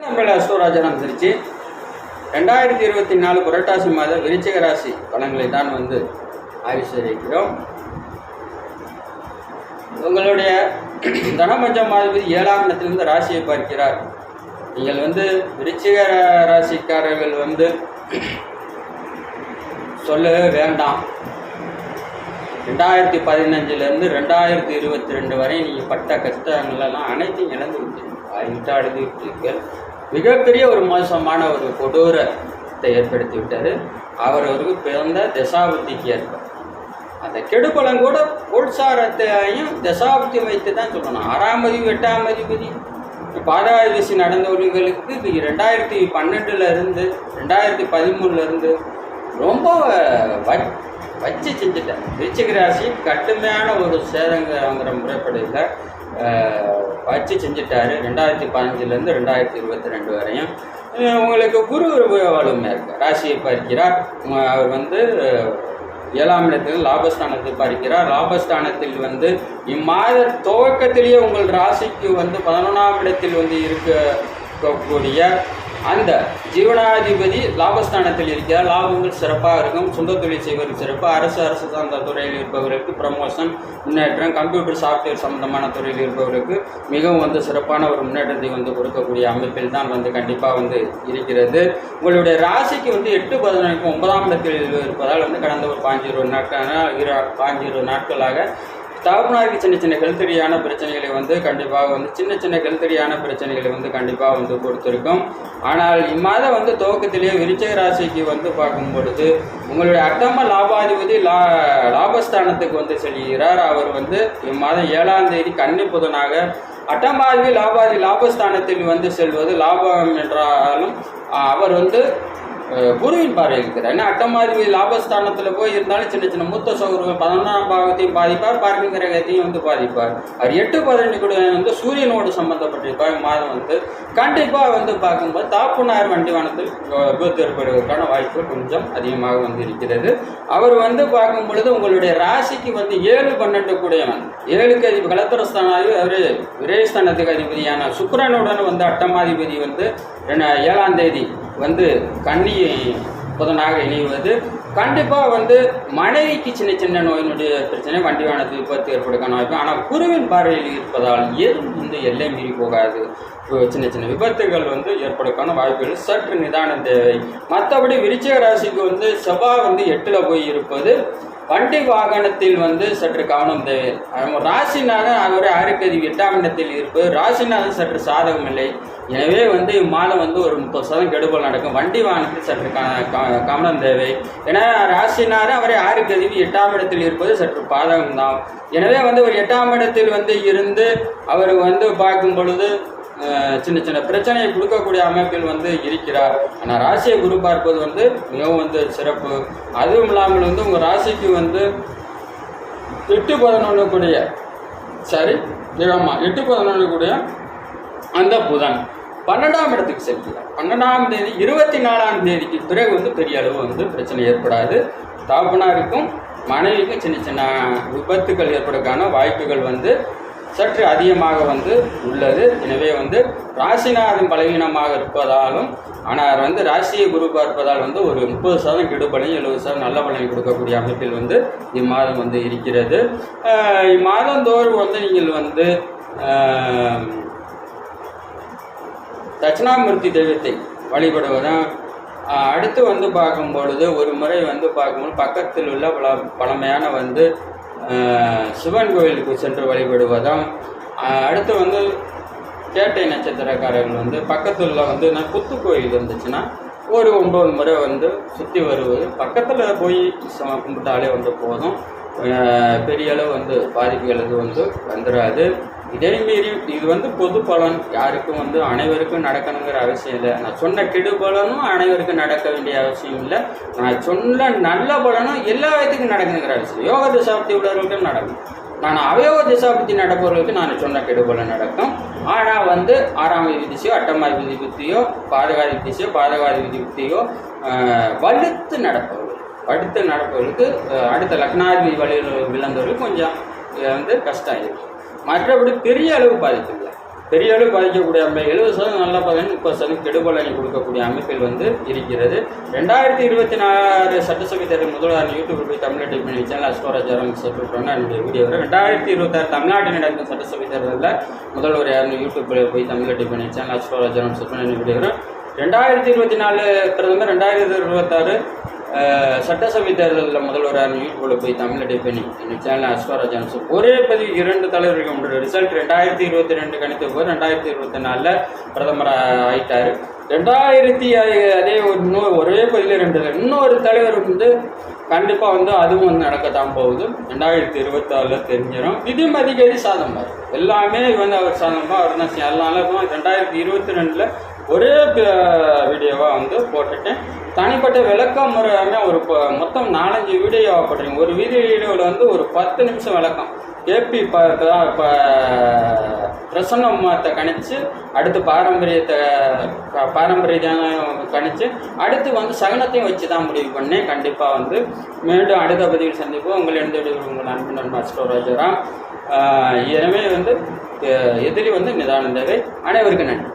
நம்மள அஸ்வராஜன் அனுசரித்து ரெண்டாயிரத்தி இருபத்தி நாலு புரட்டாசி மாத விருச்சிக ராசி பலன்களை தான் வந்து ஆய்வு செய்திருக்கிறோம் உங்களுடைய தனபஞ்சம் மாதிரி ஏழாம் இடத்திலிருந்து ராசியை பார்க்கிறார். நீங்கள் வந்து விருச்சிக ராசிக்காரர்கள் வந்து சொல்லவே வேண்டாம். ரெண்டாயிரத்தி பதினஞ்சுலேருந்து ரெண்டாயிரத்தி இருபத்தி ரெண்டு வரை நீங்கள் பட்ட கஷ்டங்களெல்லாம் அனைத்தையும் இழந்து விட்டீங்க அழுது விட்டீர்கள் மிகப்பெரிய ஒரு மோசமான ஒரு கொடூரத்தை ஏற்படுத்தி விட்டார் அவர் அவருக்கு பிறந்த தசாபுத்திக்கு ஏற்ப. அந்த கெடுபலம் கூட உற்சாரத்தையும் தசாபுத்தி வைத்து தான் சொல்லணும். ஆறாம் அதிபதி எட்டாம் அதிபதி பாதாதிசி நடந்தவர்களுக்கு ரெண்டாயிரத்தி பன்னெண்டுல இருந்து ரெண்டாயிரத்தி பதிமூணுல இருந்து ரொம்ப வ- வச்சு செஞ்சுட்டேன் விருச்சிக ராசி கடுமையான ஒரு சேதங்கிற முறைப்படையில் வச்சு செஞ்சுட்டாரு. ரெண்டாயிரத்தி பதினஞ்சுலேருந்து ரெண்டாயிரத்தி இருபத்தி ரெண்டு வரையும் உங்களுக்கு குரு வலுமையாக இருக்கு. ராசியை பார்க்கிறார். அவர் வந்து ஏழாம் இடத்தில் லாபஸ்தானத்தை பார்க்கிறார். லாபஸ்தானத்தில் வந்து இம்மாத துவக்கத்திலேயே உங்கள் ராசிக்கு வந்து பதினொன்றாம் இடத்தில் வந்து இருக்கக்கூடிய அந்த ஜீவனாதிபதி லாபஸ்தானத்தில் இருக்கிறார். லாபங்கள் சிறப்பாக இருக்கும். சொந்த தொழில் செய்வதற்கு சிறப்பு. அரசு அரசு சார்ந்த துறையில் இருப்பவர்களுக்கு ப்ரமோஷன் முன்னேற்றம் கம்ப்யூட்டர் சாஃப்ட்வேர் சம்பந்தமான துறையில் இருப்பவர்களுக்கு மிகவும் வந்து சிறப்பான ஒரு முன்னேற்றத்தை வந்து கொடுக்கக்கூடிய அமைப்பில் தான் வந்து கண்டிப்பாக வந்து இருக்கிறது. உங்களுடைய ராசிக்கு வந்து எட்டு பதினொன்று ஒன்பதாம் இடத்தில் இருப்பதால் வந்து கடந்த ஒரு பாஞ்சு இருபது நாட்களான இரு பாஞ்சு இருபது நாட்களாக தகப்பனாருக்கு சின்ன சின்ன ஹெல்த்தடியான பிரச்சனைகளை வந்து கண்டிப்பாக வந்து சின்ன சின்ன ஹெல்த்தடியான பிரச்சனைகளை வந்து கண்டிப்பாக வந்து கொடுத்துருக்கும் ஆனால் இம்மாதம் வந்து துவக்கத்திலேயே விருச்சக ராசிக்கு வந்து பார்க்கும் பொழுது உங்களுடைய அட்டம லாபாதிபதி லா லாபஸ்தானத்துக்கு வந்து செல்கிறார். அவர் வந்து இம்மாதம் ஏழாம் தேதி கன்னி புதனாக அட்டமாதிபதி லாபாதி லாபஸ்தானத்தில் வந்து செல்வது லாபம் என்றாலும் அவர் வந்து குருவின் பார்வை இருக்கிறார் ஏன்னா அட்டமாதிபதி லாபஸ்தானத்தில் போய் இருந்தாலும் சின்ன சின்ன மூத்த சோகர்கள் பதினொன்றாம் பாகத்தையும் பாதிப்பார் பார்க்கிங் கிரகத்தையும் வந்து பாதிப்பார். அவர் எட்டு பதினெண்டு கூட வந்து சூரியனோடு சம்பந்தப்பட்டிருப்பார். மாதம் வந்து கண்டிப்பாக வந்து பார்க்கும்போது தாப்புனார் வண்டிவானத்தில் விபத்து ஏற்படுவதற்கான வாய்ப்பு கொஞ்சம் அதிகமாக வந்து இருக்கிறது. அவர் வந்து பார்க்கும் பொழுது உங்களுடைய ராசிக்கு வந்து ஏழு பன்னெண்டு கூடியவன். ஏழுக்கு அதிபதி கலத்திரஸ்தானாதி அவர் விரயஸ்தானத்துக்கு அதிபதியான சுக்கரனுடன் வந்து அட்டமாதிபதி வந்து ஏழாம் தேதி வந்து கன்னி புதனாக இணைவது கண்டிப்பாக வந்து மனைவிக்கு சின்ன சின்ன நோயினுடைய பிரச்சனை வண்டி விபத்து ஏற்படுக்கான வாய்ப்பு. ஆனால் குருவின் பார்வையில் இருப்பதால் எதுவும் வந்து எல்லை மீறி போகாது. இப்போ சின்ன சின்ன விபத்துகள் வந்து ஏற்படுக்கான வாய்ப்புகள் சற்று நிதானம் தேவை. மற்றபடி விருச்சிக ராசிக்கு வந்து செவ்வாய் வந்து எட்டில் போய் இருப்பது வண்டி வாகனத்தில் வந்து சற்று கவனம் தேவை. அவங்க ராசிநாதன் அவரை ஆறுக்கதி எட்டாம் இடத்தில் இருப்பது ராசிநாதன் சற்று சாதகம் இல்லை. எனவே வந்து இம்மாதம் வந்து ஒரு முப்பது சதவீதம் கெடுபல் நடக்கும். வண்டி வாகனத்தில் சற்று கவனம் தேவை. ஏன்னா ராசிநாதன் அவரை ஆறுக்கதிவு எட்டாம் இடத்தில் இருப்பது சற்று பாதகம் தான் எனவே வந்து ஒரு எட்டாம் இடத்தில் வந்து இருந்து அவர் வந்து பார்க்கும் பொழுது சின்ன சின்ன பிரச்சனையை கொடுக்கக்கூடிய அமைப்பில் வந்து இருக்கிறார். ஆனால் ராசியை குரு பார்ப்பது வந்து மிகவும் வந்து சிறப்பு. அதுவும் இல்லாமல் வந்து உங்கள் ராசிக்கு வந்து எட்டு பதினொன்று கூடிய சரி ஆமாம் எட்டு பதினொன்று அந்த புதன் பன்னெண்டாம் இடத்துக்கு செல்கிறார். பன்னெண்டாம் தேதி இருபத்தி நாலாம் தேதிக்கு பிறகு வந்து பெரிய அளவு வந்து பிரச்சனை ஏற்படாது. தாப்பனாருக்கும் மனைவிக்கும் சின்ன சின்ன விபத்துக்கள் ஏற்படுவதற்கான வாய்ப்புகள் வந்து சற்று அதிகமாக வந்து உள்ளது. எனவே வந்து ராசிநாதன் பலவீனமாக இருப்பதாலும் ஆனால் வந்து ராசியை குரு பார்ப்பதால் வந்து ஒரு முப்பது சதவீதம் கெடுபலையும் எழுபது சதவீதம் நல்ல பலனை கொடுக்கக்கூடிய அமைப்பில் வந்து இம்மாதம் வந்து இருக்கிறது. ஆஹ் இம்மாதந்தோறும் வந்து நீங்கள் வந்து தட்சிணாமூர்த்தி தெய்வத்தை வழிபடுவதும் அடுத்து வந்து பார்க்கும் பொழுது ஒரு முறை வந்து பார்க்கும்போது பக்கத்தில் உள்ள பல பழமையான வந்து சிவன் கோவிலுக்கு சென்று வழிபடுவதும். அடுத்து வந்து கேட்டை நட்சத்திரக்காரர்கள் வந்து பக்கத்தில் வந்து நான் புத்து கோயில் இருந்துச்சுன்னா ஒரு ஒன்பது முறை வந்து சுற்றி வருவது. பக்கத்தில் போய் கும்பிட்டாலே வந்து போதும். பெரிய அளவு வந்து பாதிப்புகள் வந்து வந்துடாது இதே இது வந்து பொது பலன். யாருக்கும் வந்து அனைவருக்கும் நடக்கணுங்கிற அவசியம் இல்லை. நான் சொன்ன கெடு பலனும் அனைவருக்கும் நடக்க வேண்டிய அவசியம் இல்லை. நான் சொன்ன நல்ல பலனும் எல்லா விதத்துக்கும் நடக்கணுங்கிற அவசியம் யோக திசாப்தி உள்ளவர்களுக்கும் நடக்கும். நான் அவயோக திசாபுத்தி நடப்பவர்களுக்கு நான் சொன்ன கெடுபலன் நடக்கும். ஆனால் வந்து ஆறாம் விதி திசையோ அட்டமாதி விதி புத்தியோ பாதகாதி திசையோ பாதகாதி விதி புத்தியோ வலுத்து நடப்பவர்கள். வலுத்து நடப்பவர்களுக்கு அடுத்த லக்னாதிபதி வழியில் விழுந்தவர்களுக்கு கொஞ்சம் வந்து கஷ்டம் இருக்கும் மற்றபடி பெரிய அளவு பாதிக்கவில்லை. பெரிய அளவு பாதிக்கக்கூடிய அமைப்பு எழுபது சதவீதம் நல்ல பலன் முப்பது சதவீதம் கெடுபலனை கொடுக்கக்கூடிய அமைப்பில் வந்து இருக்கிறது. ரெண்டாயிரத்தி இருபத்தி நாலு சட்டசபை தேர்தல் முதல்வர் யூடியூப் போய் தமிழ் டைப் பண்ணி சேனல் அஸ்டோராஜ் யாரும் என்னுடைய வீடியோ வரும். ரெண்டாயிரத்தி இருபத்தாறு தமிழ்நாட்டில் நடக்கும் சட்டசபை தேர்தலில் முதல்வர் யாருன்னு யூடியூப்பில் போய் தமிழ் டைப் பண்ணி சேனல் அஸ்டோராஜ் யாரும் வீடியோ வரும். ரெண்டாயிரத்தி இருபத்தி நாலு பிறந்த ரெண்டாயிரத்தி இருபத்தாறு சட்டசபை தேர்தலில் முதல்வராக யூடியூப்பில் போய் தமிழ் டைப் பண்ணி எங்கள் சேனல் அஸ்வராஜ் அம்சம் ஒரே பதிவு இரண்டு தலைவர்கள் உண்டு ரிசல்ட் ரெண்டாயிரத்தி இருபத்தி ரெண்டு கணித்த போது ரெண்டாயிரத்தி இருபத்தி நாலில் பிரதமர் ஆயிட்டார். ரெண்டாயிரத்தி அதே ஒரு இன்னொரு ஒரே பதிவில் ரெண்டு இன்னொரு தலைவர் வந்து கண்டிப்பாக வந்து அதுவும் வந்து நடக்கத்தான் போகுது. ரெண்டாயிரத்தி இருபத்தாறில் தெரிஞ்சிடும் விதிமதி கதி சாதம்பார். எல்லாமே வந்து அவர் சாதமாக அவர் தான் செய்ய- ரெண்டாயிரத்தி இருபத்தி ரெண்டில் ஒரே வீடியோவாக வந்து போட்டுட்டேன். தனிப்பட்ட விளக்கம் முறையாக ஒரு மொத்தம் நாலஞ்சு வீடியோ போட்டிருக்கேன். ஒரு வீடியோவில் வந்து ஒரு பத்து நிமிஷம் விளக்கம். ஏபி இப்போ இப்போ பிரசன்னத்தை கணிச்சு அடுத்து பாரம்பரியத்தை பாரம்பரியத்தான கணிச்சு அடுத்து வந்து சகனத்தையும் வச்சு தான் முடிவு பண்ணேன். கண்டிப்பாக வந்து மீண்டும் அடுத்த பதிவில் சந்திப்போம். உங்கள் எந்த உங்கள் அன்பு நண்பர் அஸ்டோராஜராம் எனவே வந்து எதிரி வந்து நிதானம் தேவை அனைவருக்கும் நன்றி.